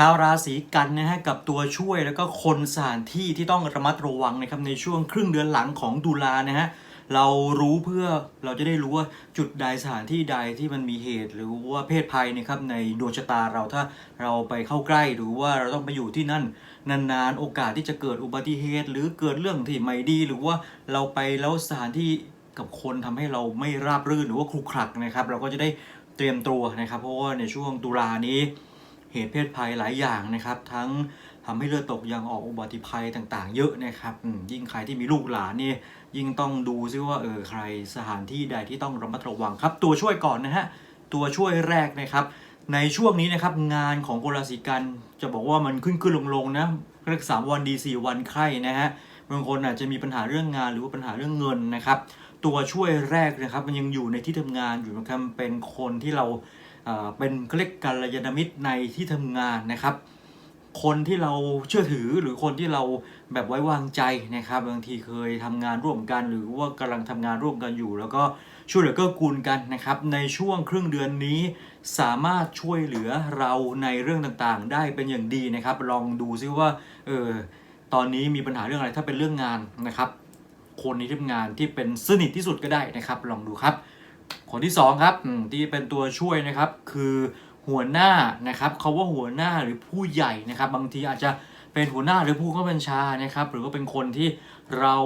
ชาวราศีกันนะฮะกับตัวช่วยแล้วก็คนสถานที่ที่ต้องระมัดระวังนะครับในช่วงครึ่งเดือนหลังของตุลานะฮะเรารู้เพื่อเราจะได้รู้ว่าจุดใดสถานที่ใดที่มันมีเหตุ หรือว่าเพศภัยนะครับในดวงชะตาเราถ้าเราไปเข้าใกล้หรือว่าเราต้องไปอยู่ที่นั่นนานๆโอกาสที่จะเกิดอุบัติเหตุ หรือเกิดเรื่องที่ไม่ดีหรือว่าเราไปแล้วสถานที่กับคนทำให้เราไม่ราบรื่นหรือว่าครุขระนะครับ เราก็จะได้เตรียมตัวนะครับ เพราะว่าในช่วงตุลานี้ เหตุเพศภัยหลายอย่างนะครับ ทั้งทำให้เลือดตกยังออกอุบัติภัยต่างๆ เยอะนะครับยิ่งใครที่มีลูกหลานนี่ยิ่งต้องดูซิว่าเออใครสถานที่ใดที่ต้องระมัดระวังครับ ตัวช่วยก่อนนะฮะตัวช่วยแรกนะครับ ในช่วงนี้นะครับงานของคนราศีกันจะบอกว่ามันขึ้นขึ้นลงลงๆนะเรียกสามวันดีสี่วันไข้นะฮะบางคนอาจจะมีปัญหาเรื่องงานหรือว่าปัญหาเรื่องเงินนะครับ ตัวช่วยแรกนะครับ มันยังอยู่ในที่ทำงานอยู่นะครับเป็นคนที่เรา เป็นเขาเรียกกัลยาณมิตรในที่ทำงานนะครับ คนที่เราเชื่อถือหรือคนที่เราแบบไว้วางใจนะครับ บางทีเคยทำงานร่วมกัน หรือว่ากำลังทำงานร่วมกันอยู่ แล้วก็ช่วยเหลือเกื้อกูลกันนะครับ ในช่วงครึ่งเดือนนี้สามารถช่วยเหลือเราในเรื่องต่างๆ ได้เป็นอย่างดีนะครับ ลองดูซิว่าเออตอนนี้มีปัญหาเรื่องอะไรถ้าเป็นเรื่องงานนะครับ คนในที่ทำงานที่เป็นสนิทที่สุดก็ได้นะครับ ลองดูครับ คนที่สองครับที่เป็นตัวช่วยนะครับคือหัวหน้านะครับเขาว่าหัวหน้าหรือผู้ใหญ่นะครับ บางทีอาจจะเป็นหัวหน้าหรือผู้ข้าบัญชานะครับ หรือว่าเป็นคนที่เรา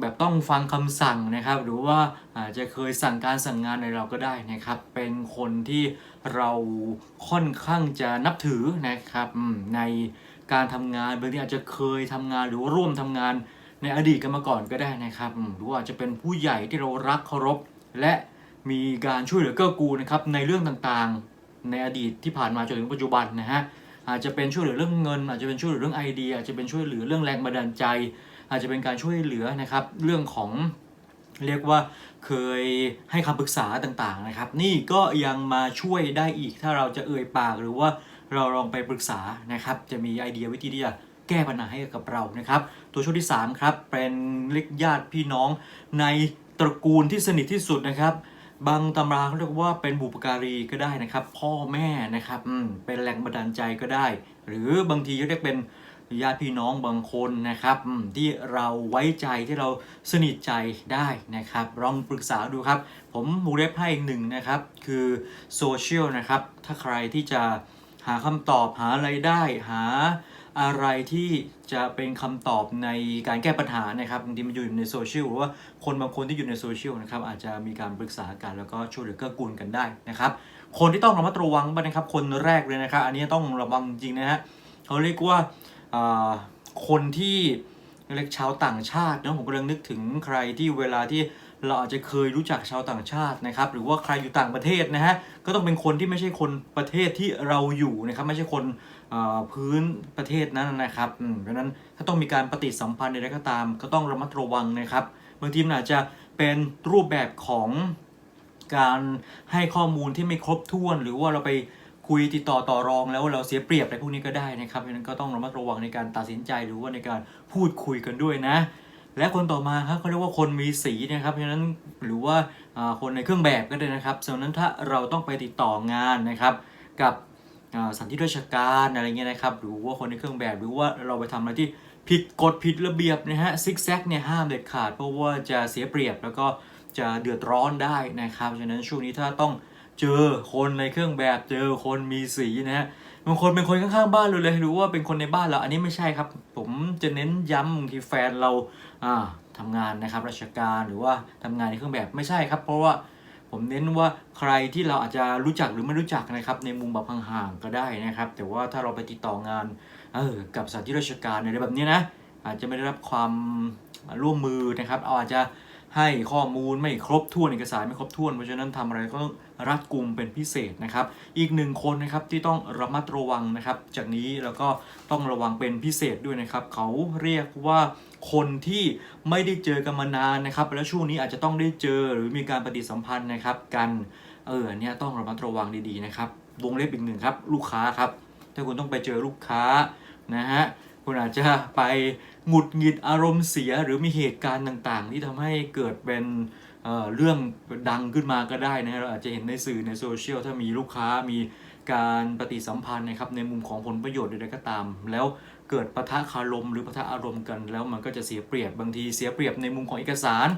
แบบต้องฟังคำสั่งนะครับ หรือว่าอาจจะเคยสั่งการสั่งงานในเราก็ได้นะครับ เป็นคนที่เราค่อนข้างจะนับถือนะครับในการทำงานบางทีอาจจะเคยทำงานหรือร่วมทำงานในอดีตกันมาก่อนก็ได้นะครับหรือว่าอาจจะเป็นผู้ใหญ่ที่เรารักเคารพและ มีการช่วยเหลือเกื้อกูลนะครับในเรื่องต่างๆ ในอดีตที่ผ่านมาจนถึงปัจจุบันนะฮะอาจจะเป็นช่วยเหลือเรื่องเงิน อาจจะเป็นช่วยเหลือเรื่องไอเดียอาจจะเป็นช่วยเหลือเรื่องแรงบันดาลใจ อาจจะเป็นการช่วยเหลือนะครับเรื่องของเรียกว่าเคยให้คำปรึกษาต่างๆนะครับ นี่ก็ยังมาช่วยได้อีกถ้าเราจะเอ่ยปากหรือว่าเราลองไปปรึกษานะครับ จะมีไอเดียวิธีที่จะแก้ปัญหาให้กับเรานะครับ ตัวช่วยที่สามครับ เป็นเล็กญาติพี่น้องในตระกูลที่สนิทที่สุดนะครับ บางตำราเขาเรียกว่าเป็นบุปการีก็ได้นะครับ พ่อแม่นะครับเป็นแรงบันดาลใจก็ได้ หรือบางทีก็เรียกเป็นญาติพี่น้องบางคนนะครับที่เราไว้ใจที่เราสนิทใจได้นะครับลองปรึกษาดูครับ ผมมูเล็บให้อีกหนึ่งนะครับ คือโซเชียลนะครับ ถ้าใครที่จะหาคำตอบหาอะไรได้หา อะไรที่จะเป็นคำตอบในการแก้ปัญหานะครับบางทีมันอยู่ในโซเชียลหรือว่าคนบางคนที่อยู่ในโซเชียลนะครับอาจจะมีการปรึกษากันแล้วก็ช่วยเหลือเกื้อกูลกันได้นะครับ คนที่ต้องระมัดระวังบ้างนะครับ คนแรกเลยนะครับ อันนี้ต้องระวังจริงนะฮะเขาเรียกว่าอ่าคนที่เรียกชาวต่างชาตินะผมกำลังนึกถึงใครที่เวลาที่ เราอาจจะเคยรู้จักชาวต่างชาตินะครับ หรือว่าใครอยู่ต่างประเทศนะฮะ ก็ต้องเป็นคนที่ไม่ใช่คนประเทศที่เราอยู่นะครับ ไม่ใช่คนพื้นประเทศนั้นนะครับเพราะนั้นถ้าต้องมีการปฏิสัมพันธ์ใดก็ตาม ก็ต้องระมัดระวังนะครับ บางทีมันอาจจะเป็นรูปแบบของการให้ข้อมูลที่ไม่ครบถ้วน หรือว่าเราไปคุยติดต่อต่อรองแล้วเราเสียเปรียบอะไรพวกนี้ก็ได้นะครับเพราะนั้นก็ต้องระมัดระวังในการตัดสินใจหรือว่าในการพูดคุยกันด้วยนะ และคนต่อมาครับเขาเรียกว่าคนมีสีนะครับเพราะฉะนั้นหรือว่าคนในเครื่องแบบก็ได้นะครับฉะนั้นถ้าเราต้องไปติดต่องานนะครับ กับสถานที่ราชการอะไรเงี้ยนะครับ หรือว่าคนในเครื่องแบบ หรือว่าเราไปทำอะไรที่ผิดกฎผิดระเบียบนะฮะซิกแซกเนี่ยห้ามเด็ดขาดเพราะว่าจะเสียเปรียบแล้วก็จะเดือดร้อนได้นะครับฉะนั้นช่วงนี้ถ้าต้อง เจอคนในเครื่องแบบเจอคนมีสีนะฮะบางคนเป็นคนข้างๆบ้านเลยเลยหรือว่าเป็นคนในบ้านเราอันนี้ไม่ใช่ครับ ผมจะเน้นย้ำบางทีแฟนเราอ่าทำงานนะครับราชการหรือว่าทำงานในเครื่องแบบไม่ใช่ครับ เพราะว่าผมเน้นว่าใครที่เราอาจจะรู้จักหรือไม่รู้จักนะครับในมุมแบบห่างๆก็ได้นะครับ แต่ว่าถ้าเราไปติดต่องานเออกับสถานที่ราชการอะไรแบบนี้นะอาจจะไม่ได้รับความร่วมมือนะครับเอาอาจจะ ให้ข้อมูลไม่ครบถ้วนเอกสารไม่ครบถ้วนเพราะฉะนั้นทำอะไรก็ต้องรัดกุมเป็นพิเศษนะครับ อีกหนึ่งคนนะครับที่ต้องระมัดระวังนะครับ จากนี้แล้วก็ต้องระวังเป็นพิเศษด้วยนะครับ เขาเรียกว่าคนที่ไม่ได้เจอกันมานานนะครับ แล้วช่วงนี้อาจจะต้องได้เจอหรือมีการปฏิสัมพันธ์นะครับ กันเออเนี้ยต้องระมัดระวังดีๆนะครับวงเล็บอีกหนึ่งครับ ลูกค้าครับ ถ้าคุณต้องไปเจอลูกค้านะฮะ คุณอาจจะไปหงุดหงิดอารมณ์เสียหรือมีเหตุการณ์ต่างๆ ที่ทำให้เกิดเป็นเเรื่องดังขึ้นมาก็ได้นะฮะเราอาจจะเห็นในสื่อในโซเชียลถ้ามีลูกค้ามีการปฏิสัมพันธ์นะครับในมุมของผลประโยชน์ใดๆก็ตาม แล้วเกิดปะทะคารมหรือปะทะอารมณ์กัน แล้วมันก็จะเสียเปรียบบางทีเสียเปรียบในมุมของเอกสาร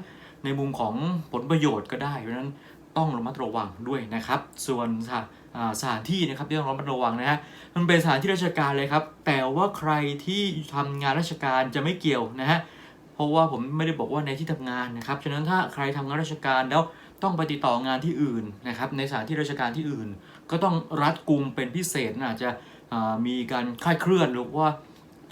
ในมุมของผลประโยชน์ก็ได้เพราะฉะนั้น ต้องระมัดระวังด้วยนะครับ ส่วนสถานที่นะครับที่ต้องระมัดระวังนะฮะมันเป็นสถานที่ราชการเลยครับ แต่ว่าใครที่ทำงานราชการจะไม่เกี่ยวนะฮะเพราะว่าผมไม่ได้บอกว่าในที่ทำงานนะครับฉะนั้นถ้าใครทำงานราชการแล้วต้องไปติดต่องานที่อื่นนะครับในสถานที่ราชการที่อื่น ก็ต้องรัดกุมเป็นพิเศษอาจจะมีการคลาดเคลื่อนหรือว่า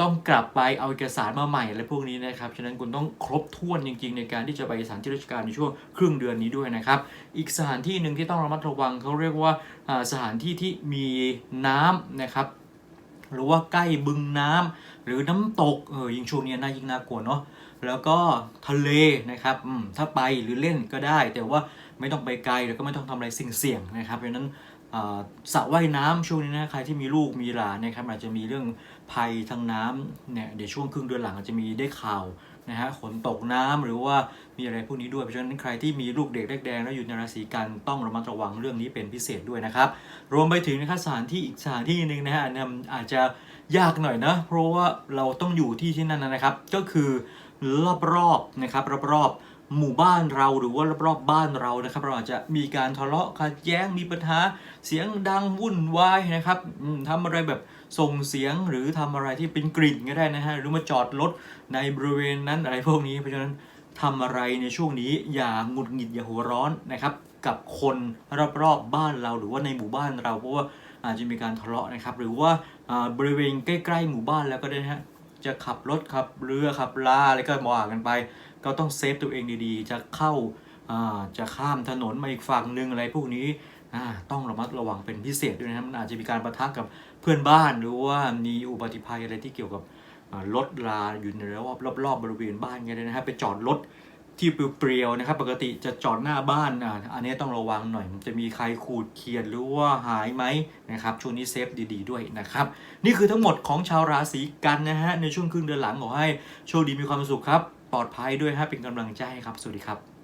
ต้องกลับไปเอาเอกสารมาใหม่อะไรพวกนี้นะครับ ฉะนั้นคุณต้องครบถ้วนจริงๆ ในการที่จะไปสถานที่ราชการในช่วงครึ่งเดือนนี้ด้วยนะครับ อีกสถานที่หนึ่งที่ต้องระมัดระวังเขาเรียกว่าสถานที่ที่มีน้ำนะครับหรือว่าใกล้บึงน้ำหรือน้ำตกเออยิ่งช่วงนี้น่ายิ่งน่ากลัวเนาะแล้วก็ทะเลนะครับถ้าไปหรือเล่นก็ได้ แต่ว่าไม่ต้องไปไกลแล้วก็ไม่ต้องทำอะไรเสี่ยงๆนะครับเพราะฉะนั้น สระว่ายน้ำช่วงนี้นะใครที่มีลูกมีหลานนะครับอาจจะมีเรื่องภัยทางน้ำเนี่ยเดี๋ยวช่วงครึ่งเดือนหลังอาจจะมีได้ข่าวนะฮะฝนตกน้ำหรือว่ามีอะไรพวกนี้ด้วยเพราะฉะนั้นใครที่มีลูกเด็กเล็กแดงแล้วอยู่ในราศีกันต้องระมัดระวังเรื่องนี้เป็นพิเศษด้วยนะครับรวมไปถึงนะครับสถานที่อีกสถานที่หนึ่งนะฮะอาจจะยากหน่อยนะเพราะว่าเราต้องอยู่ที่ที่นั่นนะครับ ก็คือรอบๆนะครับรอบๆ หมู่บ้านเราหรือว่ารอบๆบบ้านเรานะครับ เราอาจจะมีการทะเลาะขัดแย้งมีปัญหาเสียงดังวุ่นวายนะครับอืมทำอะไรแบบส่งเสียงหรือทำอะไรที่เป็นกลิ่นก็ได้นะฮะหรือมาจอดรถในบริเวณนั้นอะไรพวกนี้เพราะฉะนั้นทำอะไรในช่วงนี้อย่าหงุดหงิดอย่าหัวร้อนนะครับ กับคนรอบๆบบ้านเราหรือว่าในหมู่บ้านเราเพราะว่าอาจจะมีการทะเลาะนะครับ หรือว่าบริเวณใกล้ ๆ หมู่บ้านแล้วก็ได้นะฮะจะขับรถขับเรือขับลาอะไรก็ว่ากันไป ก็ต้องเซฟตัวเองดีๆ จะเข้าจะข้ามถนนมาอีกฝั่งหนึ่งอะไรพวกนี้ต้องระมัดระวังเป็นพิเศษด้วยนะครับมันอาจจะมีการประทะกับเพื่อนบ้านหรือว่ามีอุบัติภัยอะไรที่เกี่ยวกับรถลาอยู่ในรอบรอบรอบๆบริเวณบ้านกันเลยนะครับไปจอดรถที่เปรียวๆนะครับ ปกติจะจอดหน้าบ้านอ่าอันนี้ต้องระวังหน่อยมันจะมีใครขูดเขียดหรือว่าหายไหมนะครับช่วงนี้เซฟดีๆด้วยนะครับ นี่คือทั้งหมดของชาวราศีกันนะฮะในช่วงครึ่งเดือนหลังขอให้โชคดีมีความสุขครับ ปลอดภัยด้วยฮะเป็นกำลังใจให้ครับ สวัสดีครับ